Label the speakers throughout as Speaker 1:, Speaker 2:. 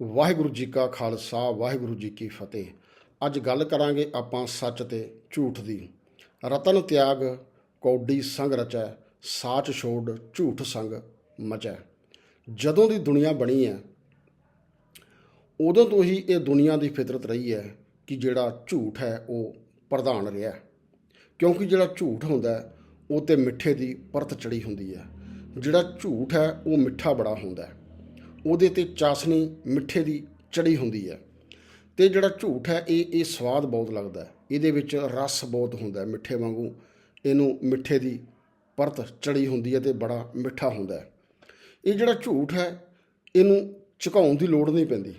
Speaker 1: ਵਾਹਿਗੁਰੂ ਜੀ ਕਾ ਖਾਲਸਾ, ਵਾਹਿਗੁਰੂ ਜੀ ਕੀ ਫਤਿਹ। ਅੱਜ ਗੱਲ ਕਰਾਂਗੇ ਆਪਾਂ ਸੱਚ ਤੇ ਝੂਠ ਦੀ। ਰਤਨ ਤਿਆਗ, ਕੌਡੀ ਸੰਗ ਰਚੈ, ਸਾਚ ਛੋੜ, ਝੂਠ ਸੰਗ ਮਚੈ। ਜਦੋਂ ਦੀ ਦੁਨੀਆ ਬਣੀ ਹੈ ਉਦੋਂ ਤੋਂ ਹੀ ਇਹ ਦੁਨੀਆ ਦੀ ਫਿਤਰਤ ਰਹੀ ਹੈ ਕਿ ਜਿਹੜਾ ਝੂਠ ਹੈ, ਉਹ ਪ੍ਰਧਾਨ ਰਿਹਾ ਕਿਉਂਕਿ ਜਿਹੜਾ ਝੂਠ ਹੁੰਦਾ ਉਹ ਤੇ ਮਿੱਠੇ ਦੀ ਪਰਤ ਚੜੀ ਹੁੰਦੀ ਹੈ ਜਿਹੜਾ ਝੂਠ ਹੈ, ਉਹ ਮਿੱਠਾ ਬੜਾ ਹੁੰਦਾ ਹੈ ਉਹਦੇ ਤੇ ਚਾਸਨੀ ਮਿੱਠੇ ਦੀ ਚੜੀ ਹੁੰਦੀ ਹੈ। ਤੇ ਜਿਹੜਾ ਝੂਠ ਹੈ, ਇਹ ਇਹ ਸਵਾਦ ਬਹੁਤ ਲੱਗਦਾ ਹੈ। ਇਹਦੇ ਵਿੱਚ ਰਸ ਬਹੁਤ ਹੁੰਦਾ ਹੈ ਮਿੱਠੇ ਵਾਂਗੂ। ਇਹਨੂੰ ਮਿੱਠੇ ਦੀ ਪਰਤ ਚੜੀ ਹੁੰਦੀ ਹੈ ਤੇ ਬੜਾ ਮਿੱਠਾ ਹੁੰਦਾ ਹੈ। ਇਹ ਜਿਹੜਾ ਝੂਠ ਹੈ, ਇਹਨੂੰ ਝੁਕਾਉਣ ਦੀ ਲੋੜ ਨਹੀਂ ਪੈਂਦੀ।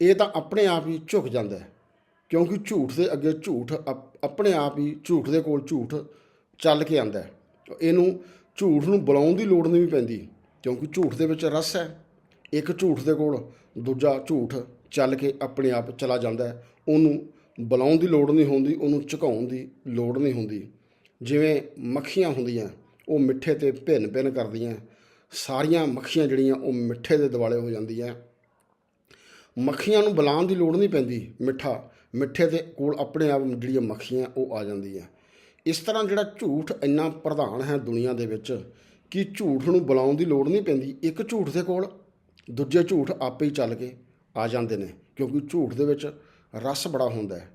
Speaker 1: ਇਹ ਤਾਂ ਆਪਣੇ ਆਪ ਹੀ ਝੁਕ ਜਾਂਦਾ ਹੈ। ਕਿਉਂਕਿ ਝੂਠ ਦੇ ਅੱਗੇ ਝੂਠ ਅਪ- ਆਪਣੇ ਆਪ ਹੀ ਝੂਠ ਦੇ ਕੋਲ ਝੂਠ ਚੱਲ ਕੇ ਆਂਦਾ ਹੈ। ਇਹਨੂੰ ਝੂਠ ਨੂੰ ਬੁਲਾਉਣ ਦੀ ਲੋੜ ਨਹੀਂ ਪੈਂਦੀ। ਕਿਉਂਕਿ ਝੂਠ ਦੇ ਵਿੱਚ ਰਸ ਹੈ। ਇੱਕ ਝੂਠ ਦੇ ਕੋਲ, ਦੂਜਾ ਝੂਠ ਚੱਲ ਕੇ ਆਪਣੇ ਆਪ ਚਲਾ ਜਾਂਦਾ ਹੈ। ਉਹਨੂੰ ਬੁਲਾਉਣ ਦੀ ਲੋੜ ਨਹੀਂ ਹੁੰਦੀ, ਉਹਨੂੰ ਝੁਕਾਉਣ ਦੀ ਲੋੜ ਨਹੀਂ ਹੁੰਦੀ। ਜਿਵੇਂ ਮੱਖੀਆਂ ਹੁੰਦੀਆਂ, ਉਹ ਮਿੱਠੇ ਤੇ ਭਿੰਨ ਭਿੰਨ ਕਰਦੀਆਂ। ਸਾਰੀਆਂ ਮੱਖੀਆਂ ਜਿਹੜੀਆਂ, ਉਹ ਮਿੱਠੇ ਦੇ ਦਿਵਾਲੇ ਹੋ ਜਾਂਦੀਆਂ। ਮੱਖੀਆਂ ਨੂੰ ਬੁਲਾਉਣ ਦੀ ਲੋੜ ਨਹੀਂ ਪੈਂਦੀ, ਮਿੱਠਾ। ਮਿੱਠੇ ਦੇ ਕੋਲ ਆਪਣੇ ਆਪ ਜਿਹੜੀਆਂ ਮੱਖੀਆਂ, ਉਹ ਆ ਜਾਂਦੀਆਂ। ਇਸ ਤਰ੍ਹਾਂ ਜਿਹੜਾ ਝੂਠ ਇੰਨਾ ਪ੍ਰਧਾਨ ਹੈ ਦੁਨੀਆ ਦੇ ਵਿੱਚ, ਕਿ ਝੂਠ ਨੂੰ ਬੁਲਾਉਣ ਦੀ ਲੋੜ ਨਹੀਂ ਪੈਂਦੀ। ਇੱਕ ਝੂਠ ਦੇ ਕੋਲ ਦੂਜੇ ਝੂਠ ਆਪੇ ਹੀ ਚੱਲ ਕੇ ਆ ਜਾਂਦੇ ਨੇ, ਕਿਉਂਕਿ ਝੂਠ ਦੇ ਵਿੱਚ ਰਸ ਬੜਾ ਹੁੰਦਾ ਹੈ।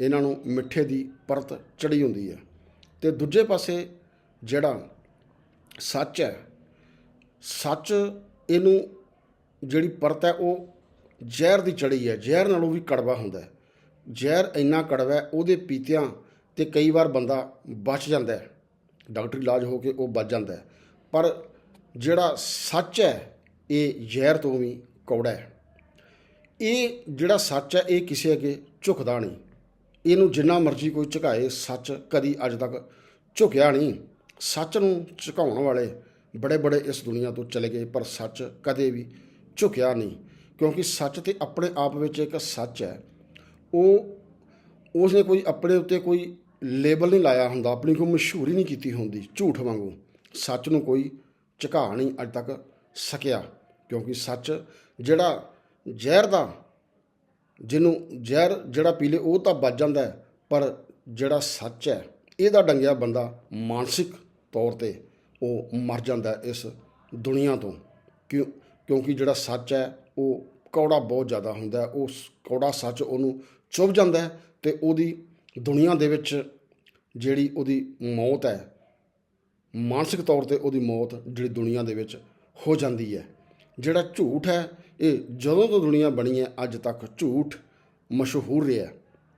Speaker 1: ਇਹਨਾਂ ਨੂੰ ਮਿੱਠੇ ਦੀ ਪਰਤ ਚੜੀ ਹੁੰਦੀ ਹੈ। ਤੇ ਦੂਜੇ ਪਾਸੇ ਜਿਹੜਾ ਸੱਚ ਹੈ, ਸੱਚ ਇਹਨੂੰ ਜਿਹੜੀ ਪਰਤ ਹੈ, ਉਹ ਜ਼ਹਿਰ ਦੀ ਚੜੀ ਹੈ। ਜ਼ਹਿਰ ਨਾਲੋਂ ਵੀ ਕੜਵਾ ਹੁੰਦਾ ਹੈ। ਜ਼ਹਿਰ ਇੰਨਾ ਕੜਵਾ ਹੈ, ਉਹਦੇ ਪੀਤਿਆਂ ਤੇ ਕਈ ਵਾਰ ਬੰਦਾ ਬਚ ਜਾਂਦਾ ਹੈ। ਡਾਕਟਰੀ ਇਲਾਜ ਹੋ ਕੇ ਉਹ ਬਚ ਜਾਂਦਾ ਹੈ। ਪਰ ਜਿਹੜਾ ਸੱਚ ਹੈ ਇਹ ਜ਼ਹਿਰ ਤੋਂ ਵੀ ਕੌੜਾ ਹੈ। ਇਹ ਜਿਹੜਾ ਸੱਚ ਹੈ, ਇਹ ਕਿਸੇ ਅੱਗੇ ਝੁਕਦਾ ਨਹੀਂ। ਇਹਨੂੰ ਜਿੰਨਾ ਮਰਜ਼ੀ ਕੋਈ ਝੁਕਾਏ, ਸੱਚ ਕਦੀ ਅੱਜ ਤੱਕ ਝੁਕਿਆ ਨਹੀਂ। ਸੱਚ ਨੂੰ ਝੁਕਾਉਣ ਵਾਲੇ ਬੜੇ ਬੜੇ ਇਸ ਦੁਨੀਆ ਤੋਂ ਚਲੇ ਗਏ, ਪਰ ਸੱਚ ਕਦੇ ਵੀ ਝੁਕਿਆ ਨਹੀਂ। ਕਿਉਂਕਿ ਸੱਚ ਤੇ ਆਪਣੇ ਆਪ ਵਿੱਚ ਇੱਕ ਸੱਚ ਹੈ। ਉਹ, ਉਸਨੇ ਕੋਈ ਆਪਣੇ ਉੱਤੇ ਕੋਈ ਲੇਬਲ ਨਹੀਂ ਲਾਇਆ ਹੁੰਦਾ, ਆਪਣੀ ਕੋਈ ਮਸ਼ਹੂਰੀ ਨਹੀਂ ਕੀਤੀ ਹੁੰਦੀ, ਝੂਠ ਵਾਂਗੂ। ਸੱਚ ਨੂੰ ਕੋਈ ਝੁਕਾ ਨਹੀਂ ਅੱਜ ਤੱਕ ਸਕਿਆ। ਕਿਉਂਕਿ ਸੱਚ ਜਿਹੜਾ ਜ਼ਹਿਰ ਦਾ, ਜਿਹਨੂੰ ਜ਼ਹਿਰ ਜਿਹੜਾ ਪੀ ਲੇ ਉਹ ਤਾਂ ਬਚ ਜਾਂਦਾ ਹੈ, ਪਰ ਜਿਹੜਾ ਸੱਚ ਹੈ, ਇਹਦਾ ਡੰਗਿਆ ਬੰਦਾ ਮਾਨਸਿਕ ਤੌਰ ਤੇ ਉਹ ਮਰ ਜਾਂਦਾ ਇਸ ਦੁਨੀਆ ਤੋਂ। ਕਿਉਂ, ਕਿਉਂਕਿ ਜਿਹੜਾ ਸੱਚ ਹੈ, ਉਹ ਕੌੜਾ ਬਹੁਤ ਜ਼ਿਆਦਾ ਹੁੰਦਾ ਉਹ ਕੌੜਾ ਸੱਚ ਉਹਨੂੰ ਚੁੱਭ ਜਾਂਦਾ ਹੈ ਤੇ ਉਹਦੀ ਦੁਨੀਆ ਦੇ ਵਿੱਚ ਜਿਹੜੀ ਉਹਦੀ ਮੌਤ ਹੈ, ਮਾਨਸਿਕ ਤੌਰ ਤੇ ਉਹਦੀ ਮੌਤ ਜਿਹੜੀ ਦੁਨੀਆ ਦੇ ਵਿੱਚ ਹੋ ਜਾਂਦੀ ਹੈ। ਜਿਹੜਾ ਝੂਠ ਹੈ, ਇਹ ਜਦੋਂ ਤੋਂ ਦੁਨੀਆ ਬਣੀ ਹੈ, ਅੱਜ ਤੱਕ ਝੂਠ ਮਸ਼ਹੂਰ ਰਿਹਾ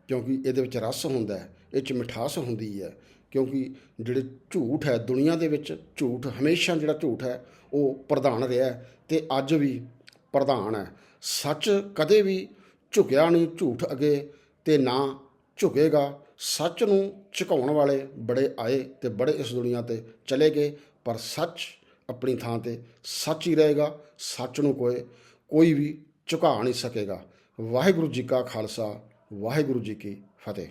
Speaker 1: ਕਿਉਂਕਿ ਇਹਦੇ ਵਿੱਚ ਰਸ ਹੁੰਦਾ ਹੈ, ਇਹ 'ਚ ਮਿਠਾਸ ਹੁੰਦੀ ਹੈ। ਕਿਉਂਕਿ ਜਿਹੜੇ ਝੂਠ ਹੈ, ਦੁਨੀਆ ਦੇ ਵਿੱਚ ਝੂਠ, ਹਮੇਸ਼ਾ ਜਿਹੜਾ ਝੂਠ ਹੈ, ਉਹ ਪ੍ਰਧਾਨ ਰਿਹਾ ਹੈ ਤੇ ਅੱਜ ਵੀ ਪ੍ਰਧਾਨ ਹੈ। ਸੱਚ ਕਦੇ ਵੀ ਝੁਕਿਆ ਨਹੀਂ ਝੂਠ ਅੱਗੇ ਤੇ ਨਾ ਝੁਕੇਗਾ। ਸੱਚ ਨੂੰ ਝੁਕਾਉਣ ਵਾਲੇ ਬੜੇ ਆਏ ਤੇ ਬੜੇ ਇਸ ਦੁਨੀਆ ਤੇ ਚਲੇ ਗਏ, ਪਰ ਸੱਚ ਆਪਣੀ ਥਾਂ ਤੇ ਸੱਚ ਹੀ ਰਹੇਗਾ, ਸੱਚ ਨੂੰ ਕੋਈ ਕੋਈ ਵੀ ਝੁਕਾ ਨਹੀਂ ਸਕੇਗਾ। ਵਾਹਿਗੁਰੂ ਜੀ ਕਾ ਖਾਲਸਾ, ਵਾਹਿਗੁਰੂ ਜੀ ਕੀ ਫਤਿਹ।